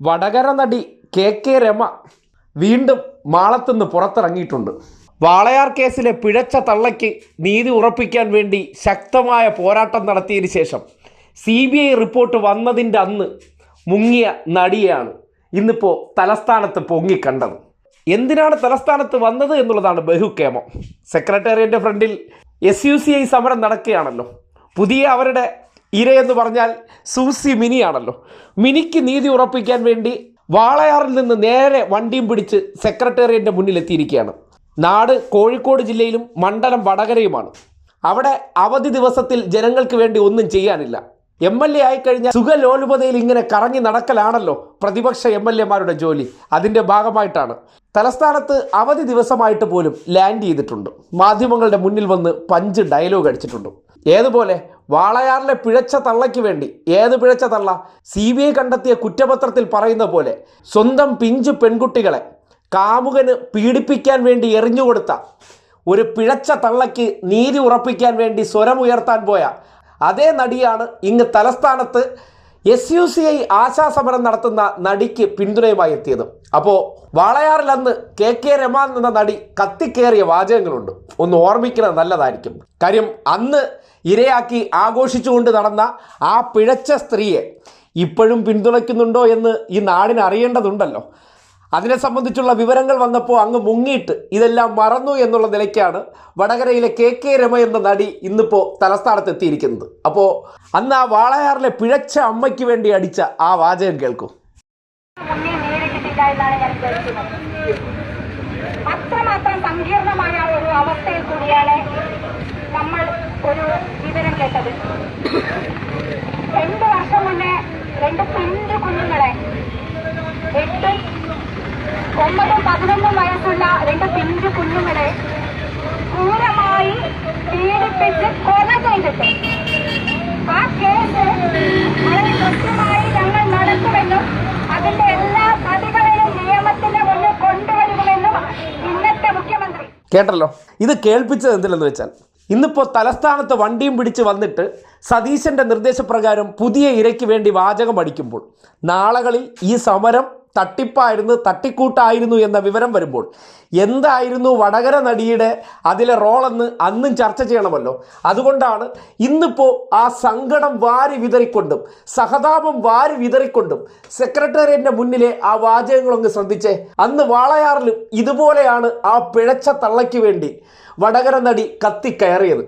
വടകര നടി K K Rama വീണ്ടും മാളത്തുനിന്ന് പുറത്തിറങ്ങിയിട്ടുണ്ട്. വാളയാർ കേസിലെ പിഴച്ച തള്ളയ്ക്ക് നീതി ഉറപ്പിക്കാൻ വേണ്ടി ശക്തമായ പോരാട്ടം നടത്തിയതിന് ശേഷം സി ബി ഐ റിപ്പോർട്ട് വന്നതിന്റെ അന്ന് മുങ്ങിയ നടിയാണ് ഇന്നിപ്പോൾ തലസ്ഥാനത്ത് പൊങ്ങിക്കണ്ടത്. എന്തിനാണ് തലസ്ഥാനത്ത് വന്നത് എന്നുള്ളതാണ് ബഹുക്കേമം സെക്രട്ടേറിയറ്റിന്റെ ഫ്രണ്ടിൽ എസ് യു സി ഐ സമരം നടക്കുകയാണല്ലോ. പുതിയ അവരുടെ ഇരയെന്ന് പറഞ്ഞാൽ സൂസി മിനിയാണല്ലോ. മിനിക്ക് നീതി ഉറപ്പിക്കാൻ വേണ്ടി വാളയാറിൽ നിന്ന് നേരെ വണ്ടിയും പിടിച്ച് സെക്രട്ടേറിയറ്റിന്റെ മുന്നിലെത്തിയിരിക്കുകയാണ്. നാട് കോഴിക്കോട് ജില്ലയിലും മണ്ഡലം വടകരയുമാണ്. അവിടെ അവധി ദിവസത്തിൽ ജനങ്ങൾക്ക് വേണ്ടി ഒന്നും ചെയ്യാനില്ല. എം എൽ എ ആയിക്കഴിഞ്ഞാൽ സുഖലോലുപതയിൽ ഇങ്ങനെ കറങ്ങി നടക്കലാണല്ലോ പ്രതിപക്ഷ എം എൽ എമാരുടെ ജോലി. അതിന്റെ ഭാഗമായിട്ടാണ്. തലസ്ഥാനത്ത് അവധി ദിവസമായിട്ട് പോലും ലാൻഡ് ചെയ്തിട്ടുണ്ട്. മാധ്യമങ്ങളുടെ മുന്നിൽ വന്ന് പഞ്ച് ഡയലോഗ് അടിച്ചിട്ടുണ്ട്. ഏതുപോലെ? വാളയാറിലെ പിഴച്ച തള്ളയ്ക്ക് വേണ്ടി. ഏത് പിഴച്ച തള്ള? സി ബി ഐ കണ്ടെത്തിയ കുറ്റപത്രത്തിൽ പറയുന്ന പോലെ സ്വന്തം പിഞ്ചു പെൺകുട്ടികളെ കാമുകന് പീഡിപ്പിക്കാൻ വേണ്ടി എറിഞ്ഞുകൊടുത്ത ഒരു പിഴച്ച തള്ളയ്ക്ക് നീതി ഉറപ്പിക്കാൻ വേണ്ടി സ്വരമുയർത്താൻ പോയ അതേ നടിയാണ് ഇങ്ങ് തലസ്ഥാനത്ത് എസ് യു സി ഐ ആശാസമരം നടത്തുന്ന നടിക്ക് പിന്തുണയുമായി എത്തിയത്. അപ്പോൾ വാളയാറിൽ അന്ന് കെ കെ രമാൻ എന്ന നടി കത്തിക്കേറിയ വാചകങ്ങളുണ്ട്. ഒന്ന് ഓർമ്മിക്കുന്നത് നല്ലതായിരിക്കും. കാര്യം അന്ന് ഇരയാക്കി ആഘോഷിച്ചുകൊണ്ട് നടന്ന ആ പിഴച്ച സ്ത്രീയെ ഇപ്പോഴും പിന്തുണയ്ക്കുന്നുണ്ടോ എന്ന് ഈ നാടിന് അറിയേണ്ടതുണ്ടല്ലോ. അതിനെ സംബന്ധിച്ചുള്ള വിവരങ്ങൾ വന്നപ്പോൾ അങ്ങ് മുങ്ങിയിട്ട് ഇതെല്ലാം മറന്നു എന്നുള്ള നിലയ്ക്കാണ് വടകരയിലെ കെ കെ രമ എന്ന നടി ഇന്നിപ്പോൾ തലസ്ഥാനത്ത് എത്തിയിരിക്കുന്നത് അപ്പോൾ അന്ന് ആ വാളയാറിലെ പിഴച്ച അമ്മയ്ക്ക് വേണ്ടി അടിച്ച ആ വാചകം കേൾക്കും. അത്രമാത്രം സങ്കീർണമായ ഒരു അവസ്ഥയിൽ കൂടിയാണ് നമ്മൾ ഒരു വിവരം കേട്ടത് രണ്ടു വർഷം മുന്നേ രണ്ട് പിഞ്ചു കുഞ്ഞുങ്ങളെ എട്ടും ഒമ്പതും പതിനൊന്നും വയസ്സുള്ള രണ്ട് പിഞ്ചു കുഞ്ഞുങ്ങളെ ക്രൂരമായി പീഡിപ്പിച്ച് കൊല ചെയ്തിട്ട് ആ കേസ് വളരെ കൃത്യമായി ഞങ്ങൾ നടത്തുമെന്നും അതിന്റെ എല്ലാ പ്രതികളെയും നിയമത്തിന്റെ മുന്നിൽ കൊണ്ടുവരുമെന്നും ഇന്നത്തെ മുഖ്യമന്ത്രി. കേട്ടല്ലോ? ഇത് കേൾപ്പിച്ചത് എന്തില്ലെന്ന് വെച്ചാൽ ഇന്നിപ്പോൾ തലസ്ഥാനത്ത് വണ്ടിയും പിടിച്ച് വന്നിട്ട് സതീശന്റെ നിർദ്ദേശപ്രകാരം പുതിയ ഇരയ്ക്ക് വേണ്ടി വാചകം അടിക്കുമ്പോൾ നാളകളിൽ ഈ സമരം തട്ടിപ്പായിരുന്നു തട്ടിക്കൂട്ടായിരുന്നു എന്ന വിവരം വരുമ്പോൾ എന്തായിരുന്നു വടകര നടിയുടെ അതിലെ റോളെന്ന് അന്നും ചർച്ച ചെയ്യണമല്ലോ. അതുകൊണ്ടാണ് ഇന്നിപ്പോൾ ആ സങ്കടം വാരി വിതറിക്കൊണ്ടും സഹതാപം വാരി വിതറിക്കൊണ്ടും സെക്രട്ടേറിയറ്റിന്റെ മുന്നിലെ ആ വാചകങ്ങളൊന്ന് ശ്രദ്ധിച്ചേ. അന്ന് വാളയാറിലും ഇതുപോലെയാണ് ആ പിഴച്ച തള്ളയ്ക്ക് വേണ്ടി വടകര നടി കത്തിക്കയറിയത്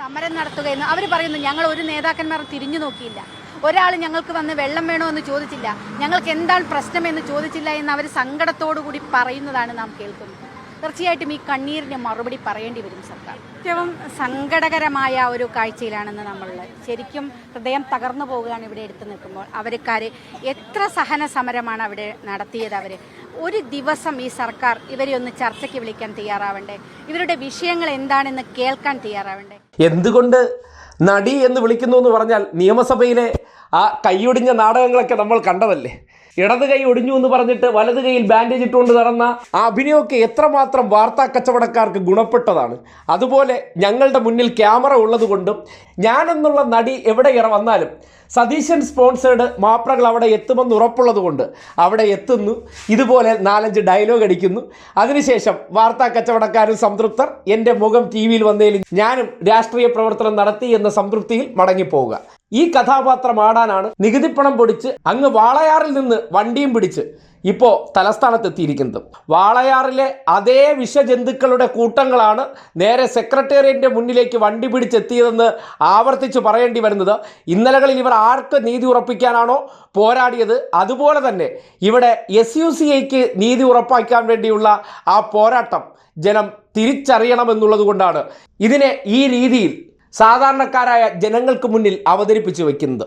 സമരം നടത്തുകയെന്ന് അവർ പറയുന്നു ഞങ്ങൾ ഒരു നേതാക്കന്മാർ തിരിഞ്ഞു നോക്കിയില്ല. ഒരാൾ ഞങ്ങൾക്ക് വന്ന് വെള്ളം വേണോ എന്ന് ചോദിച്ചില്ല. ഞങ്ങൾക്ക് എന്താണ് പ്രശ്നമെന്ന് ചോദിച്ചില്ല എന്ന് അവർ സങ്കടത്തോടു കൂടി പറയുന്നതാണ് നാം കേൾക്കുന്നത്. തീർച്ചയായിട്ടും ഈ കണ്ണീരിന് മറുപടി പറയേണ്ടി വരും സർക്കാർ. ഏറ്റവും സങ്കടകരമായ ഒരു കാഴ്ചയിലാണെന്ന് നമ്മളുള്ളത് ശരിക്കും ഹൃദയം തകർന്നു പോവുകയാണ് ഇവിടെ എടുത്തു നിൽക്കുമ്പോൾ. അവർക്കാർ എത്ര സഹന സമരമാണ് അവിടെ നടത്തിയത് അവർ ഒരു ദിവസം ഈ സർക്കാർ ഇവരെ ഒന്ന് ചർച്ചയ്ക്ക് വിളിക്കാൻ തയ്യാറാവണ്ടേ? ഇവരുടെ വിഷയങ്ങൾ എന്താണെന്ന് കേൾക്കാൻ തയ്യാറാവണ്ടേ? എന്തുകൊണ്ട് നടി എന്ന് വിളിക്കുന്നു എന്ന് പറഞ്ഞാൽ നിയമസഭയിലെ ആ കൈയൊടിഞ്ഞ നാടകങ്ങളൊക്കെ നമ്മൾ കണ്ടതല്ലേ? ഇടത് കൈ ഒടിഞ്ഞു എന്ന് പറഞ്ഞിട്ട് വലത് കൈയിൽ ബാൻഡേജ് ഇട്ടുകൊണ്ട് നടന്ന ആ അഭിനയമൊക്കെ എത്രമാത്രം വാർത്താ കച്ചവടക്കാർക്ക് ഗുണപ്പെട്ടതാണ്. അതുപോലെ ഞങ്ങളുടെ മുന്നിൽ ക്യാമറ ഉള്ളതുകൊണ്ടും ഞാനെന്നുള്ള നടി എവിടെ വന്നാലും സതീശൻ സ്പോൺസേഡ് മാപ്രകൾ അവിടെ എത്തുമെന്ന് ഉറപ്പുള്ളതുകൊണ്ട് അവിടെ എത്തുന്നു. ഇതുപോലെ നാലഞ്ച് ഡയലോഗ് അടിക്കുന്നു. അതിനുശേഷം വാർത്താ കച്ചവടക്കാരും സംതൃപ്തർ എന്റെ മുഖം ടി വിയിൽ വന്നതിൽ ഞാനും രാഷ്ട്രീയ പ്രവർത്തനം നടത്തി എന്ന സംതൃപ്തിയിൽ മടങ്ങിപ്പോവുക. ഈ കഥാപാത്രം ആടാനാണ് നികുതിപ്പണം പൊടിച്ച് അങ്ങ് വാളയാറിൽ നിന്ന് വണ്ടിയും പിടിച്ച് ഇപ്പോൾ തലസ്ഥാനത്തെത്തിയിരിക്കുന്നത്. വാളയാറിലെ അതേ വിഷജന്തുക്കളുടെ കൂട്ടങ്ങളാണ് നേരെ സെക്രട്ടേറിയറ്റിന്റെ മുന്നിലേക്ക് വണ്ടി പിടിച്ചെത്തിയതെന്ന് ആവർത്തിച്ച് പറയേണ്ടി വരുന്നത്. ഇന്നലകളിൽ ഇവർ ആർക്ക് നീതി ഉറപ്പിക്കാനാണോ പോരാടിയത്? അതുപോലെ തന്നെ ഇവിടെ എസ് യു സി ഐക്ക് നീതി ഉറപ്പാക്കാൻ വേണ്ടിയുള്ള ആ പോരാട്ടം ജനം തിരിച്ചറിയണമെന്നുള്ളത് കൊണ്ടാണ് ഇതിനെ ഈ രീതിയിൽ സാധാരണക്കാരായ ജനങ്ങൾക്ക് മുന്നിൽ അവതരിപ്പിച്ചു വയ്ക്കുന്നത്